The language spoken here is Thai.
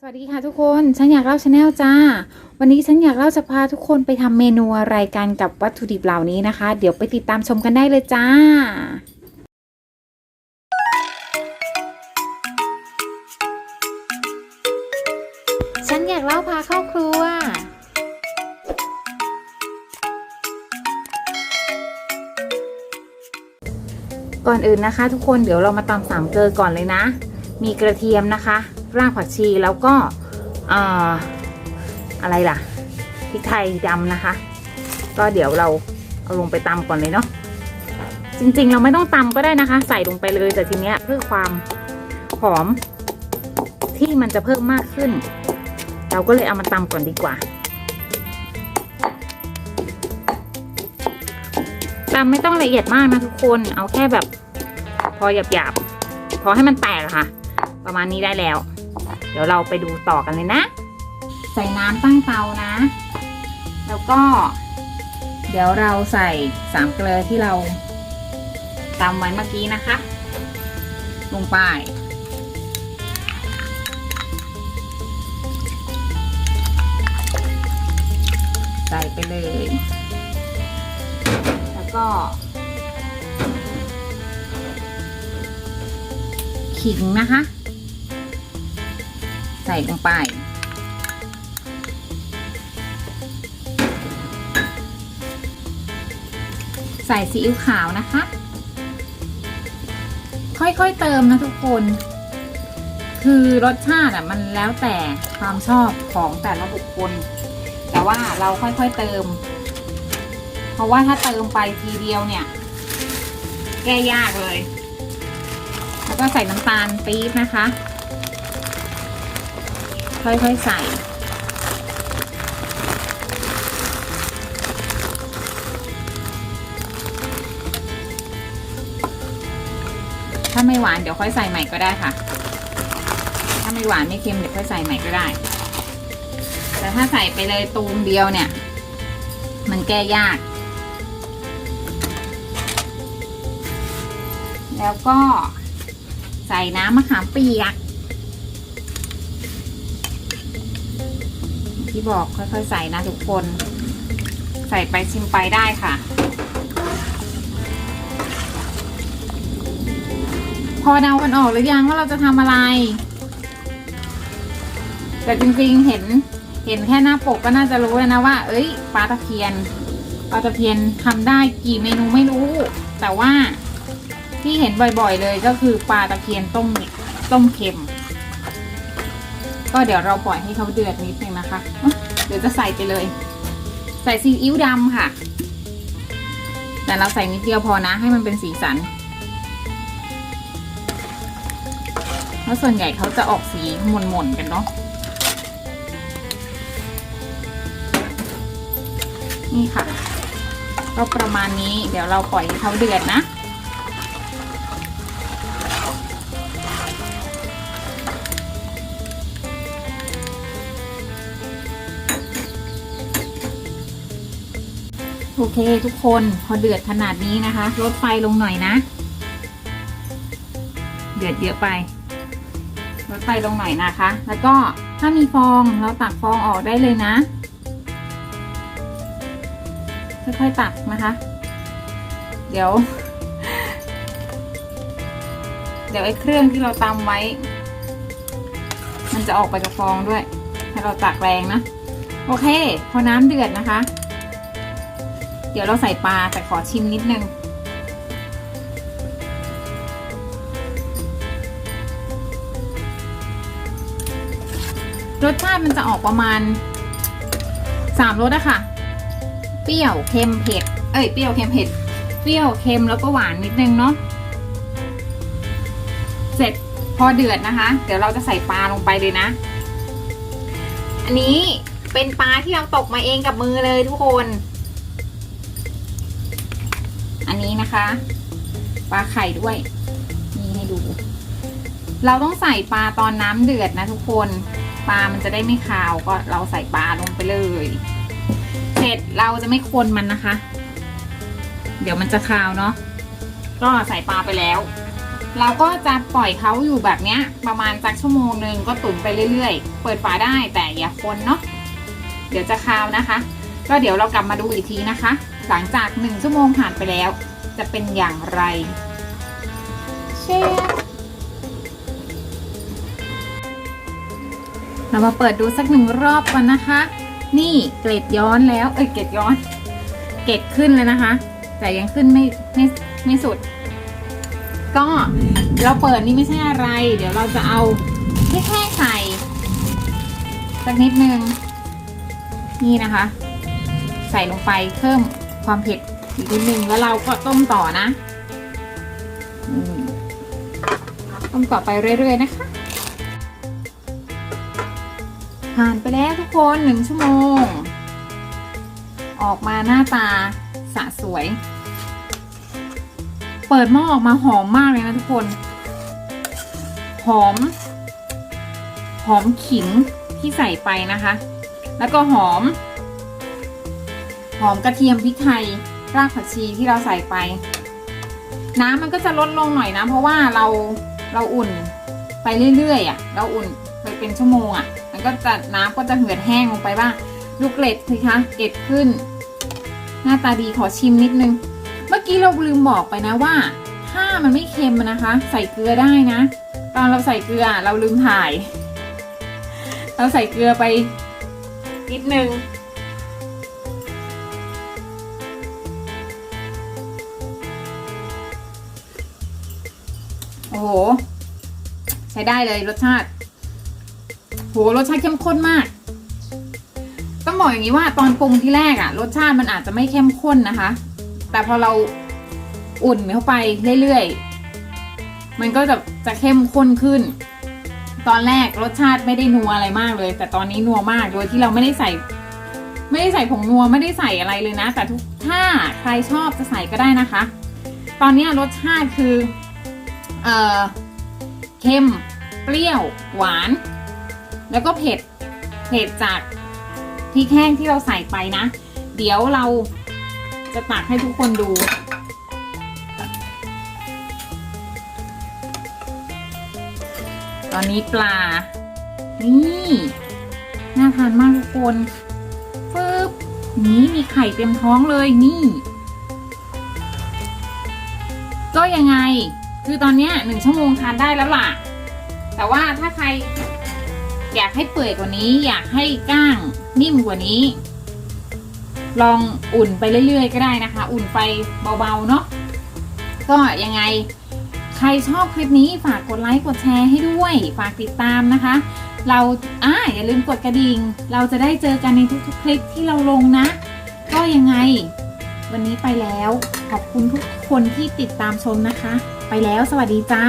สวัสดีค่ะทุกคน ฉันอยากเล่าชาแนลจ้า วันนี้ฉันอยากเล่าจะพาทุกคนไปทำเมนูอะไรกันกับวัตถุดิบเหล่านี้นะคะ เดี๋ยวไปติดตามชมกันได้เลยจ้า ฉันอยากเล่าพาเข้าครัว ก่อนอื่นนะคะ ทุกคนเดี๋ยวเรามาตำสามเกลือก่อนเลยนะ มีกระเทียมนะคะ รากผักชีแล้วก็อ่ออะไรล่ะพริกไทยดำนะคะ ก็เดี๋ยวเราเอาลงไปตำก่อนเลยเนาะจริง ๆ เราไม่ต้องตำก็ได้นะคะ ใส่ลงไปเลยแต่ทีเนี้ยเพื่อความหอมที่มันจะเพิ่มมากขึ้น เราก็เลยเอามาตำก่อนดีกว่าตำไม่ต้องละเอียดมากนะทุกคนเอาแค่แบบ พอหยาบๆพอให้มันแตกอะค่ะ ประมาณนี้ได้แล้ว ดี๋ยวเราไปดูต่อกันเลยนะ ใส่น้ำตั้งเตานะ แล้วก็ เดี๋ยวเราใส่สามเกลือที่เราตำไว้เมื่อกี้นะคะ ลงไป ใส่ไปเลย แล้วก็ ขิงนะคะ ใส่ลงไป ใส่ซีอิ๊วขาวนะคะ ค่อยๆเติมนะทุกคน คือรสชาติอะมันแล้วแต่ความชอบของแต่ละบุคคล แต่ว่าเราค่อยๆเติม เพราะว่าถ้าเติมไปทีเดียวเนี่ย แก้ยากเลย แล้วก็ใส่น้ำตาลปี๊บนะคะ ค่อยๆใส่ถ้าไม่หวานเดี๋ยวค่อยใส่ใหม่ก็ได้ค่ะ ถ้าไม่หวานไม่เค็มเดี๋ยวค่อยใส่ใหม่ก็ได้ แต่ถ้าใส่ไปเลยตูมเดียวเนี่ย มันแก้ยาก แล้วก็ใส่น้ำมะขามเปียก ที่บอกค่อยๆใส่นะทุกคน ใส่ไปชิมไปได้ค่ะ พอเดากันออกหรือยังว่าเราจะทำอะไร แต่จริงๆเห็นเห็นแค่หน้าปกก็น่าจะรู้แล้วนะว่า เอ้ยปลาตะเพียนปลาตะเพียนทำได้กี่เมนูไม่รู้ แต่ว่าที่เห็นบ่อยๆเลยก็คือปลาตะเพียนต้มต้มเค็ม ก็เดี๋ยวเราปล่อยให้เขาเดือดนิดนึงนะคะ เดี๋ยวจะใส่ไปเลย ใส่ซีอิ๊วดำค่ะ แต่เราใส่นิดเดียวพอนะ ให้มันเป็นสีสันเพราะส่วนใหญ่เขาจะออกสีหม่นๆกันเนาะนี่ค่ะ ก็ประมาณนี้เดี๋ยวเราปล่อยให้เขาเดือดนะ โอเคทุกคนพอเดือดขนาดนี้นะคะ ลดไฟลงหน่อยนะ เดือดเยอะไปลดไฟลงหน่อยนะคะ แล้วก็ถ้ามีฟองเราตักฟองออกได้เลยนะ ค่อยๆตักนะคะ เดี๋ยว เดี๋ยวไอ้เครื่องที่เราตำไว้ มันจะออกไปกับฟองด้วยให้เราตักแรงนะ โอเค พอน้ำเดือดนะคะ ดี๋ยวเราใส่ปลาแต่ขอชิมนิดนึงรสชาติมันจะออกประมาณสามรสอะค่ะ เปรี้ยวเค็มเผ็ด เอ้ย เปรี้ยวเค็มเผ็ด เปรี้ยวเค็มแล้วก็หวานนิดนึงเนาะ เสร็จพอเดือดนะคะ เดี๋ยวเราจะใส่ปลาลงไปเลยนะ อันนี้เป็นปลาที่เราตกมาเองกับมือเลยทุกคน นะคะ ปลาไข่ด้วย นี่ให้ดู เราต้องใส่ปลาตอนน้ำเดือดนะทุกคน ปลามันจะได้ไม่คาวก็เราใส่ปลาลงไปเลย เสร็จเราจะไม่คนมันนะคะ เดี๋ยวมันจะคาวเนาะ ก็ใส่ปลาไปแล้ว เราก็จะปล่อยเขาอยู่แบบเนี้ย ประมาณสักชั่วโมงหนึ่งก็ตุ๋นไปเรื่อยๆ เปิดฝาได้แต่อย่าคนเนาะ เดี๋ยวจะคาวนะคะก็เดี๋ยวเรากลับมาดูอีกทีนะคะ หลังจากหนึ่งชั่วโมงผ่านไปแล้ว จะเป็นอย่างไร เชฟเรามาเปิดดูสักหนึ่งรอบก่อนนะคะ นี่เกล็ดย้อนแล้ว เอ้ยเกล็ดย้อน เกล็ดขึ้นแล้วนะคะ แต่ยังขึ้นไม่ไม่ไม่สุด ก็เราเปิดนี่ไม่ใช่อะไร เดี๋ยวเราจะเอาพริกแห้งใส่สักนิดนึงนี่นะคะ ใส่ลงไปเพิ่มความเผ็ด อีกนิดนึงแล้วเราก็ต้มต่อนะต้มต่อไปเรื่อยๆนะคะผ่านไปแล้วทุกคนหนึ่งชั่วโมง ออกมาหน้าตาสะสวย เปิดหม้อออกมาหอมมากเลยนะทุกคน หอม หอมขิงที่ใส่ไปนะคะ แล้วก็หอม หอมกระเทียมพริกไทย รากผักชีที่เราใส่ไป น้ำมันก็จะลดลงหน่อยนะ เพราะว่าเราเราอุ่นไปเรื่อยๆอะ เราอุ่นไปเป็นชั่วโมงอะ มันก็จะน้ำก็จะเหือดแห้งลงไปบ้างดูกเกล็ดสิคะเกล็ดขึ้น หน้าตาดีขอชิมนิดนึง เมื่อกี้เราลืมบอกไปนะว่า ถ้ามันไม่เค็มนะคะ ใส่เกลือได้นะ ตอนเราใส่เกลือเราลืมถ่าย เราใส่เกลือไปนิดนึง ห ใช้ได้เลยรสชาติ โหรสชาติเข้มข้นมาก ต้องบอกอย่างนี้ว่าตอนปรุงที่แรกอะรสชาติมันอาจจะไม่เข้มข้นนะคะ แต่พอเราอุ่นเข้าไปเรื่อยๆ มันก็จะจะเข้มข้นขึ้น ตอนแรกรสชาติไม่ได้นัวอะไรมากเลย แต่ตอนนี้นัวมากโดยที่เราไม่ได้ใส่ ไม่ได้ใส่ผงนัวไม่ได้ใส่อะไรเลยนะ แต่ทุกถ้าใครชอบจะใส่ก็ได้นะคะ ตอนนี้รสชาติคือ เอ่อเค็ม เปรี้ยว หวาน แล้วก็เผ็ด เผ็ดจากพริกแห้งที่เราใส่ไปนะ เดี๋ยวเราจะตักให้ทุกคนดูตอนนี้ปลา นี่น่าทานมากทุกคนปึ๊บ นี่มีไข่เต็มท้องเลยนี่ ก็ยังไง คือตอนนี้หนึ่งชั่วโมงทานได้แล้วล่ะ แต่ว่าถ้าใครอยากให้เปื่อยกว่านี้ อยากให้ก้างนิ่มกว่านี้ ลองอุ่นไปเรื่อยๆ ก็ได้นะคะ อุ่นไปเบาๆเนาะก็ยังไงใครชอบคลิปนี้ฝากกดไลค์กดแชร์ให้ด้วย ฝากติดตามนะคะ เราอ่าอย่าลืมกดกระดิ่ง เราจะได้เจอกันในทุกๆ คลิปที่เราลงนะ ก็ยังไง วันนี้ไปแล้ว ขอบคุณทุกคนที่ติดตามชมนะคะ ไปแล้วสวัสดีจ้า